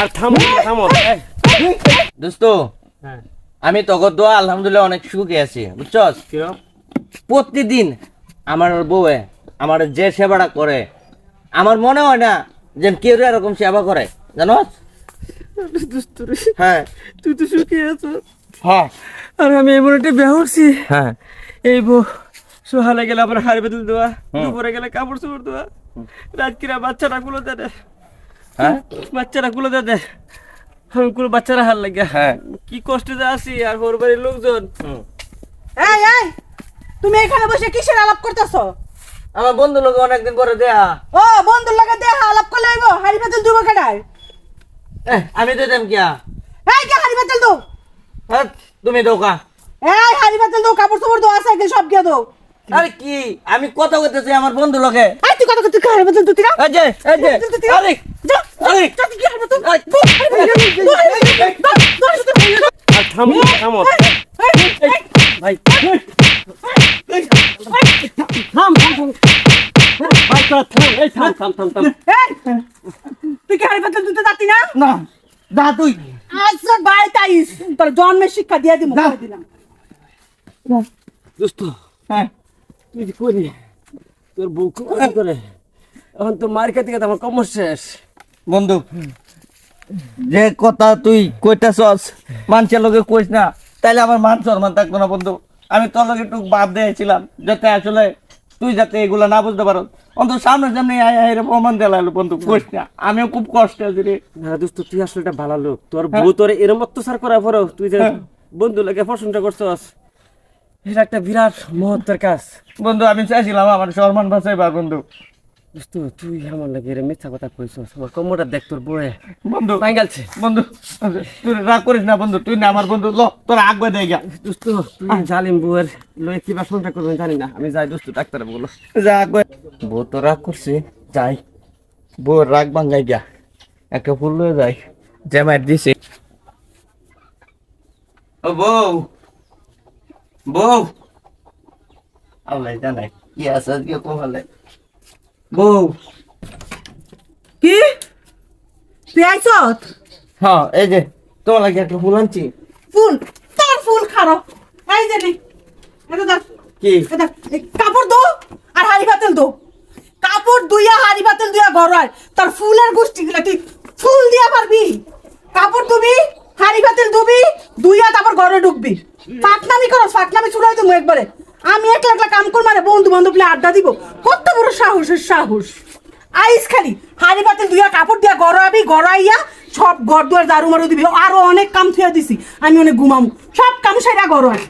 আর থামো থামো। দোস্ত হ্যাঁ। আমি তখন দোয়া আলহামদুলিল্লাহ অনেক সুখে আছি বুঝছস? প্রতিদিন আমার বউয়ে আমার যে সেবাটা করে আমার মনে হয় না যে কেউ এরকম সেবা করে জানোস? রে, হ্যাঁ। তুই তো সুখী আছো হ্যাঁ। আর আমি এমন একটা বিয়া করছি। হ্যাঁ। এই বউ সোহালে গেলে আবার হাড় বেদল দেওয়া দুপুরে গেলে কাপড় চোপড় দেওয়া রাজকিরা বাচ্চারা গুলো দে হ্যাঁ? বাচ্চারা গুলো দে আমি কোনো বাচ্চারা হার লাগে হ্যাঁ। কি কষ্টে যা আছি আর ওর বাড়ির লোকজন। হুম। এই এই তুমি এখানে বসে কিসের আলাপ করতেছো? আমার বন্ধু লোক অনেকদিন পরে দেয়া। ও বন্ধুর লাগে দেহ আলাপ করলে হইব? হাড়ি পাতিল দুবো এহ, আমি তো দেম কিয়া? এই কে হাড়ি পাতিল দো হ্যাঁ, তুমি দোকা এই হাড়ি পাতিল দো কাপড় চোপড় দো আছে একদিন সব গিয়ে দো আরে কি? আমি কথা কইতেছি আমার বন্ধু লোকে এই তুই কত কত হাড়ি পাতিল তুই এই যে এই যে। আরে জন্মের শিক্ষা দিয়ে হ্যাঁ করি তোর বউ করে এখন তো মার খেতে খেতে আমার কমর শেষ বন্ধু যে কথা তুই কইতাছস মানুষের লগে কইস না তাইলে আমার মান সম্মান থাকতো না বন্ধু। আমি তোর লগে একটু বাদ দিয়েছিলাম যাতে আসলে তুই যাতে এগুলা না বুঝতে পারো অন্তত সামনে সামনে আয় আয় রে প্রমাণ দিলাম বন্ধু কইস না। আমিও খুব কষ্ট আছি রে। না দোস্ত তুই আসলে একটা ভালো লোক। তোর বউ তোর এরম অত্যাচার করার পরেও তুই যে হ্যাঁ। বন্ধু লাগে প্রশংসা করছস এটা একটা বিরাট মহত্বের কাজ। বন্ধু আমি চাইছিলাম আমার সম্মান বাঁচাইবার বন্ধু। দোস্ত তুই আমার লাগে এরম মিথ্যা কথা কইছস আমার কমরটা দেখ তোর বউয়ে। বন্ধু ভাঙ্গালছে বন্ধু তুই রাগ করিস না বন্ধু তুই না আমার বন্ধু ল তোর আগে দেয় গা দোস্ত তুই জালিম বউয়ের লয়ে কিবা সংসার করবেন জানি না আমি যাই দোস্ত ডাক্তার বলো যা আগে বউ তো রাগ করছে যাই। বউ রাগ ভাঙ্গাই গা একটা ফুল লয়ে যাই জ্যামাইট দিছে। ও বউ বউ। আল্লাহ জানাই কি আছে আজকে কোহালে। বউ। কি? তুই আইছত হ্যাঁ এই যে তোমার লাগে একটা ফুল আনছি। ফুল? তোর ফুল খারো এই যে নে। এটা দেখ। কি? এটা কাপড় দো আর হাড়ি পাতিল দো কাপড় দুইয়া হাড়ি পাতিল দুইয়া গড়ায় তার ফুলের গোষ্ঠী গুলা তুই ফুল দিয়া পারবি। কাপড় ধুবি হাড়ি পাতিল ধুবি দুইয়া তারপর ঘরে ঢুকবি। ফাকনামি করো ফাকনামি চুলাই তুমি একবারে। আমি একলা একলা কাম করব মানে বন্ধু বান্ধব আড্ডা দিব। কত বড় সাহসের সাহস। আইস খালি, হাড়ি পাতিল দুইয়া কাপড় দিয়া গড়াবি, গড়াইয়া, সব ঘর দুয়ার দারু মারু দিবি। আরও অনেক কাম থুয়া দিছি। আমি অনেক ঘুমামু। সব কাম সেরা গড়ায়